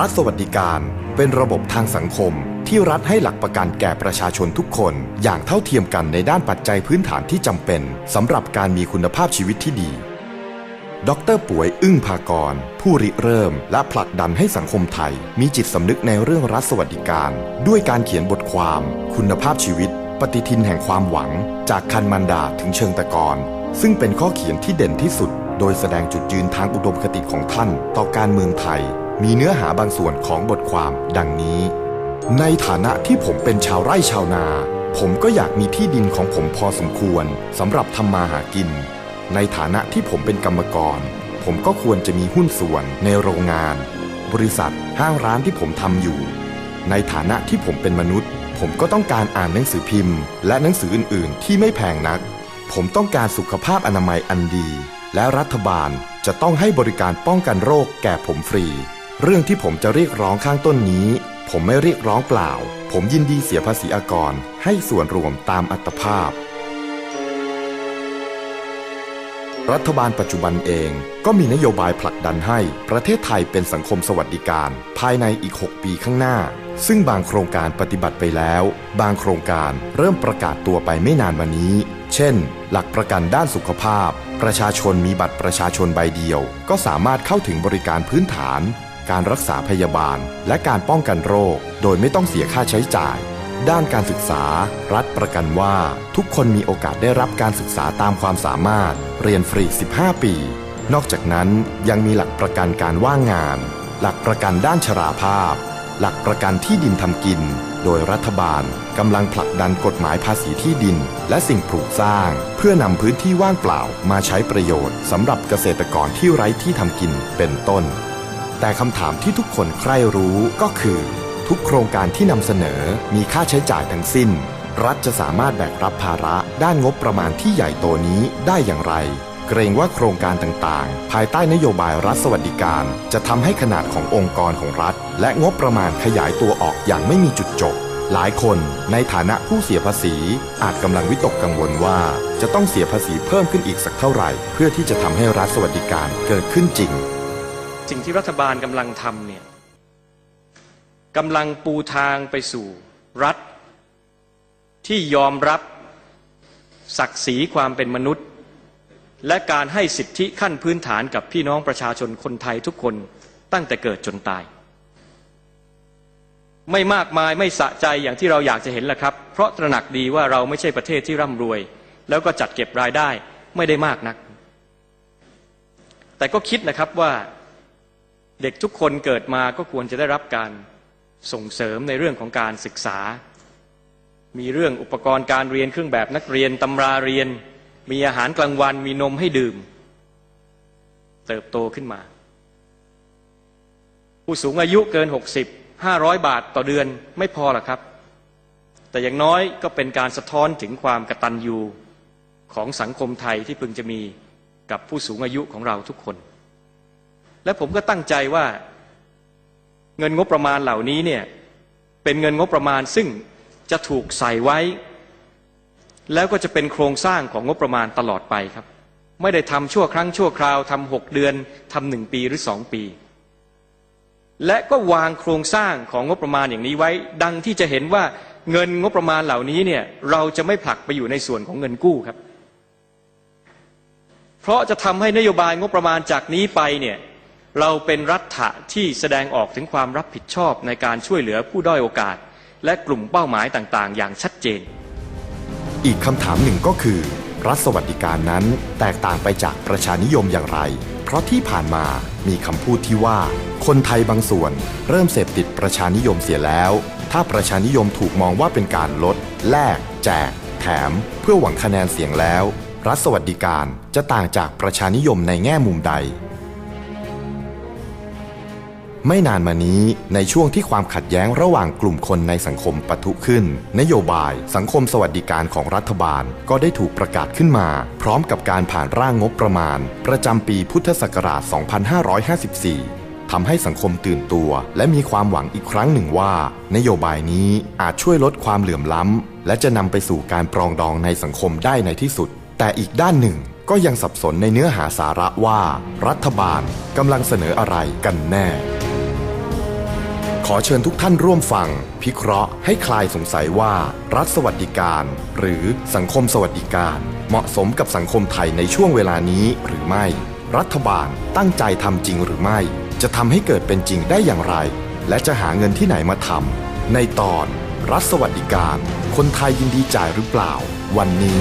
รัฐสวัสดิการ เป็นระบบทางสังคม ที่รัฐให้หลักประกันแก่ประชาชนทุกคน อย่างเท่าเทียมกันในด้านปัจจัยพื้นฐานที่จำเป็นสำหรับการมีคุณภาพชีวิตที่ดี ดรป่วยอึ้งภากร ผู้ริเริ่ม และผลักดันให้สังคมไทย มีจิตสำนึกในเรื่องรัฐสวัสดิการ ด้วยการเขียนบทความ คุณภาพชีวิต ปฏิทินแห่งความหวัง จากคันมันดาถึงเชิงตะกอนซึ่งเป็นข้อเขียนที่เด่นที่สุด โดยแสดงจุดยืนทางอุดมคติของท่าน ต่อการเมืองไทย มีเนื้อหาบางส่วนของบทความดังนี้ ในฐานะที่ผมเป็นชาวไร่ชาวนา ผมก็อยากมีที่ดินของผมพอสมควรสำหรับทำมาหากิน ในฐานะที่ผมเป็นกรรมกร ผมก็ควรจะมีหุ้นส่วนในโรงงาน บริษัทห้างร้านที่ผมทำอยู่ ในฐานะที่ผมเป็นมนุษย์ ผมก็ต้องการอ่านหนังสือพิมพ์ และหนังสืออื่น ๆ ที่ไม่แพงนัก ผมต้องการสุขภาพอนามัยอันดี และรัฐบาลจะต้องให้บริการป้องกันโรคแก่ผมฟรี เรื่องที่ผมจะเรียกร้องข้างต้นนี้ ผมไม่เรียกร้องเปล่า ผมยินดีเสียภาษีอากรให้ส่วนรวมตามอัตภาพ รัฐบาลปัจจุบันเองก็มีนโยบายผลักดันให้ประเทศไทยเป็นสังคมสวัสดิการ ภายในอีก 6 ปีข้างหน้า ซึ่งบางโครงการปฏิบัติไปแล้ว บางโครงการเริ่มประกาศตัวไปไม่นานมานี้ เช่น หลักประกันด้านสุขภาพ ประชาชนมีบัตรประชาชนใบเดียว ก็สามารถเข้าถึงบริการพื้นฐาน การรักษาพยาบาล และการป้องกันโรค โดยไม่ต้องเสียค่าใช้จ่าย ด้านการศึกษา รัฐประกันว่า ทุกคนมีโอกาสได้รับการศึกษาตามความสามารถ เรียนฟรี 15 ปี นอกจากนั้นยังมีหลักประกันการว่างงาน หลักประกันด้านชราภาพ หลักประกันที่ดินทำกิน โดยรัฐบาลกำลังผลักดันกฎหมายภาษีที่ดิน และสิ่งปลูกสร้าง เพื่อนำพื้นที่ว่างเปล่ามาใช้ประโยชน์สำหรับเกษตรกรที่ไร้ที่ทำกินเป็นต้น แต่คำถามที่ทุกคนใคร่รู้ก็คือ ทุกโครงการที่นำเสนอมีค่าใช้จ่ายทั้งสิ้น รัฐจะสามารถแบกรับภาระด้านงบประมาณที่ใหญ่โตนี้ได้อย่างไร เกรงว่าโครงการต่างๆ ภายใต้นโยบายรัฐสวัสดิการ จะทำให้ขนาดขององค์กรของรัฐ และงบประมาณขยายตัวออกอย่างไม่มีจุดจบหลายคนในฐานะผู้เสียภาษี อาจกำลังวิตกกังวลว่า จะต้องเสียภาษีเพิ่มขึ้นอีกสักเท่าไหร่ เพื่อที่จะทำให้รัฐสวัสดิการเกิดขึ้นจริง สิ่งที่รัฐบาลกำลังทำเนี่ยกำลังปูทางไปสู่รัฐ ที่ยอมรับศักดิ์ศรีความเป็นมนุษย์ และการให้สิทธิขั้นพื้นฐานกับพี่น้องประชาชนคนไทยทุกคนตั้งแต่เกิดจนตาย ไม่มากมายไม่สะใจอย่างที่เราอยากจะเห็นแหละครับ เพราะตระหนักดีว่าเราไม่ใช่ประเทศที่ร่ำรวย แล้วก็จัดเก็บรายได้ไม่ได้มากนัก แต่ก็คิดนะครับว่า เด็กทุกคนเกิดมาก็ควรจะได้รับการส่งเสริมในเรื่องของการศึกษา มีเรื่องอุปกรณ์การเรียนเครื่องแบบนักเรียนตำราเรียน มีอาหารกลางวันมีนมให้ดื่ม เติบโตขึ้นมา ผู้สูงอายุเกิน 60 500 บาทต่อเดือนไม่พอหรอกครับ แต่อย่างน้อยก็เป็นการสะท้อนถึงความกตัญญูของสังคมไทยที่พึงจะมีกับผู้สูงอายุของเราทุกคน และผมก็ตั้งใจว่าเงินงบประมาณเหล่านี้เนี่ยเป็นเงินงบประมาณซึ่งจะถูกใส่ไว้ แล้วก็จะเป็นโครงสร้างของงบประมาณตลอดไปครับ ไม่ได้ทำชั่วครั้งชั่วคราวทำหกเดือนทำหนึ่งปีหรือสองปี และก็วางโครงสร้างของงบประมาณอย่างนี้ไว้ ดังที่จะเห็นว่าเงินงบประมาณเหล่านี้เนี่ยเราจะไม่ผลักไปอยู่ในส่วนของเงินกู้ครับ เพราะจะทำให้นโยบายงบประมาณจากนี้ไปเนี่ย เราเป็นรัฐะที่แสดงออกถึงความรับผิดชอบในการช่วยเหลือผู้ด้อยโอกาส และกลุ่มเป้าหมายต่างๆ อย่างชัดเจน อีกคำถามหนึ่งก็คือ รัฐสวัสดิการนั้นแตกต่างไปจากประชานิยมอย่างไร เพราะที่ผ่านมามีคำพูดที่ว่า คนไทยบางส่วนเริ่มเสพติดประชานิยมเสียแล้ว ถ้าประชานิยมถูกมองว่าเป็นการลด แลก แจก แถม เพื่อหวังคะแนนเสียงแล้ว รัฐสวัสดิการจะต่างจากประชานิยมในแง่มุมใด ไม่นานมานี้ในช่วงที่ความขัดแย้งระหว่างกลุ่มคนในสังคมปะทุขึ้น นโยบาย สังคมสวัสดิการของรัฐบาลก็ได้ถูกประกาศขึ้นมา พร้อมกับการผ่านร่างงบประมาณ ประจำปีพุทธศักราช 2554ทำให้สังคมตื่นตัว และมีความหวังอีกครั้งหนึ่งว่า นโยบายนี้อาจช่วยลดความเหลื่อมล้ำ และจะนำไปสู่การปรองดองในสังคมได้ในที่สุด แต่อีกด้านหนึ่งก็ยังสับสนในเนื้อหาสาระว่า รัฐบาลกำลังเสนออะไรกันแน่ ขอเชิญทุกท่านร่วมฟัง พิเคราะห์ให้คลายสงสัยว่า รัฐสวัสดิการ หรือสังคมสวัสดิการ เหมาะสมกับสังคมไทยในช่วงเวลานี้หรือไม่ รัฐบาลตั้งใจทำจริงหรือไม่ จะทำให้เกิดเป็นจริงได้อย่างไร และจะหาเงินที่ไหนมาทำในตอน รัฐสวัสดิการ คนไทยยินดีจ่ายหรือเปล่า วันนี้